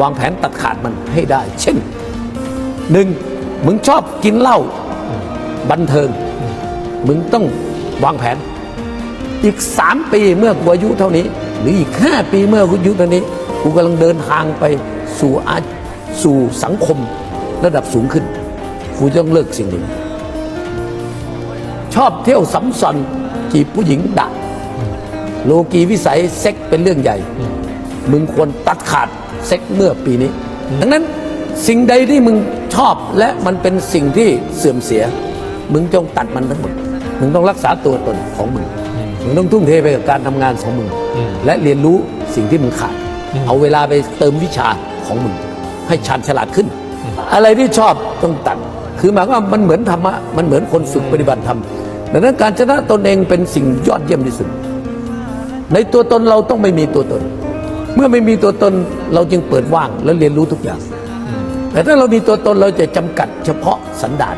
วางแผนตัดขาดมันให้ได้ เช่นหนึ่งมึงชอบกินเหล้าบันเทิง มึงต้องวางแผน อีกสามปีเมื่อกูอายุเท่านี้ หรืออีกห้าปีเมื่อกูอายุเท่านี้กูกำลังเดินทางไปสู่อาสู่สังคมระดับสูงขึ้นกูต้องเลิกสิ่งนี้ชอบเที่ยวสัมสอนจีบผู้หญิงดักโลกีวิสัยเซ็กเป็นเรื่องใหญ่ มึงควรตัดขาดเซ็กเมื่อปีนี้ ดังนั้นสิ่งใดที่มึงชอบและมันเป็นสิ่งที่เสื่อมเสีย มึงจงตัดมันทั้งหมด มึงต้องรักษาตัวตนของมึง มึงต้องทุ่มเทไปกับการทำงานของมึง และเรียนรู้สิ่งที่มึงขาด เอาเวลาไปเติมวิชาของมึง ให้ชาญฉลาดขึ้น อะไรที่ชอบต้องตัด คือหมายความว่ามันเหมือนธรรมะ มันเหมือนคนฝึกปฏิบัติธรรม ดังนั้นการชนะตนเองเป็นสิ่งยอดเยี่ยมที่สุด ในตัวตนเราต้องไม่มีตัวตน เมื่อไม่มีตัวตนเราจึงเปิดว่างและเรียนรู้ทุกอย่าง แต่ถ้าเรามีตัวตนเราจะจำกัดเฉพาะสันดาน